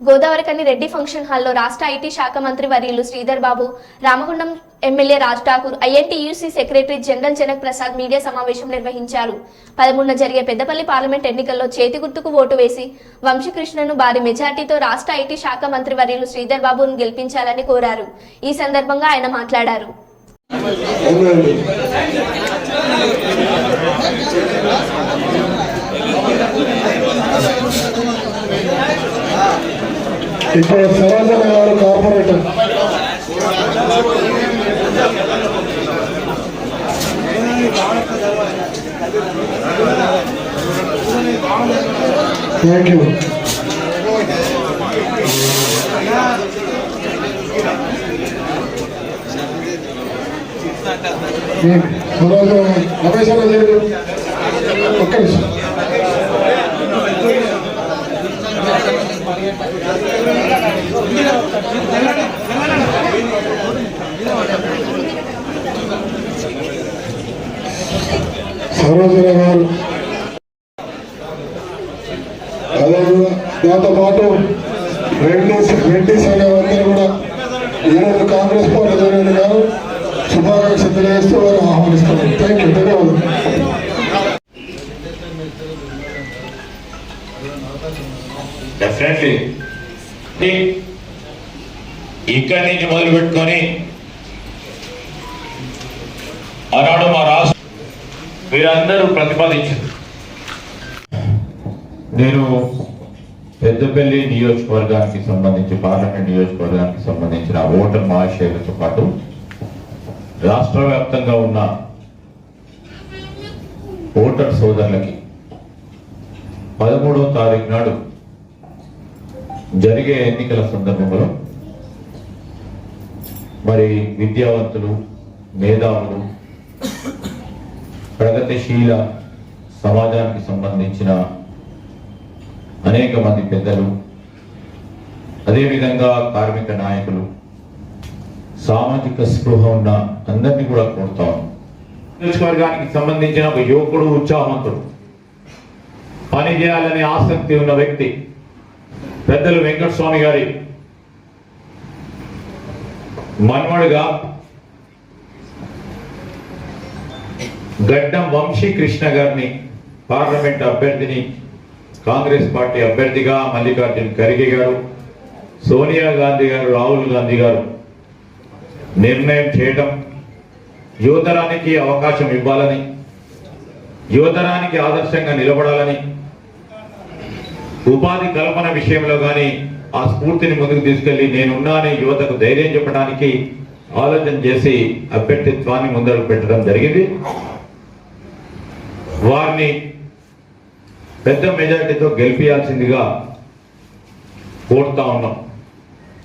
Godavarikhani Reddy function హాల్లో రాష్ట్ర IT శాఖ మంత్రి వర్యులు Sridhar Babu Ramagundam MLA Raj Thakur INTUC secretary general Janak Prasad media సమావేశం నిర్వహించారు. పదమూడున జరిగే పెద్దపల్లి పార్లమెంట్ ఎన్నికల్లో చేతి గుర్తుకు ఓటు వేసి వంశీకృష్ణను భారీ మెజార్టీతో రాష్ట్ర ఐటీ శాఖ మంత్రి వర్యులు శ్రీధర్ బాబును గెలిపించాలని కోరారు. ఈ సందర్భంగా ఆయన మాట్లాడారు. ఇప్పుడు Sarojana garu corporator thank you Sarojana Ramesh ఒక్క నిమిషం. సరోజన గారు దాంతో పాటు రెడ్డిస్ రెడ్డిస్ అనే కూడా ఈరోజు కాంగ్రెస్ పార్టీ జరిగిన గారు శుభాకాంక్షలు తెలియజేస్తూ వారు ఆహ్వానిస్తున్నారు. థ్యాంక్ యూ ధన్యవాదాలు. డెఫినెట్లీ ఇక్కడి నుంచి మొదలు పెట్టుకొని ఆనాడు మా మీరందరూ ప్రతిపాదించారు నేను పెద్దపల్లి నియోజకవర్గానికి సంబంధించి పార్లమెంట్ నియోజకవర్గానికి సంబంధించిన ఓటర్ మహాశయులతో పాటు రాష్ట్ర వ్యాప్తంగా ఉన్న ఓటర్ సోదరులకి పదమూడవ తారీఖు నాడు జరిగే ఎన్నికల సందర్భంలో మరి విద్యావంతులు మేధావులు ప్రగతిశీల సమాజానికి సంబంధించిన అనేక మంది పెద్దలు అదేవిధంగా కార్మిక నాయకులు సామాజిక స్పృహ ఉన్న అందరినీ కూడా కోరుతాం నియోజకవర్గానికి సంబంధించిన ఒక యువకుడు ఉత్సాహవంతుడు పని చేయాలనే ఆసక్తి ఉన్న వ్యక్తి పెద్దలు వెంకటస్వామి గారి మన్మడుగా గడ్డం వంశీ కృష్ణ గారిని పార్లమెంట్ అభ్యర్థిని కాంగ్రెస్ పార్టీ అభ్యర్థిగా మల్లికార్జున్ ఖర్గే గారు సోనియా గాంధీ గారు రాహుల్ గాంధీ గారు నిర్ణయం చేయటం యువతరానికి అవకాశం ఇవ్వాలని యువతరానికి ఆదర్శంగా నిలబడాలని ఉపాధి కల్పన విషయంలో కానీ ఆ స్ఫూర్తిని ముందుకు తీసుకెళ్ళి నేనున్నానని యువతకు ధైర్యం చెప్పడానికి ఆలోచన చేసి అభ్యర్థిత్వాన్ని ముందరకు పెట్టడం జరిగింది. వారిని పెద్ద మెజార్టీతో గెలిపించాల్సిందిగా కోరుతా ఉన్నాం.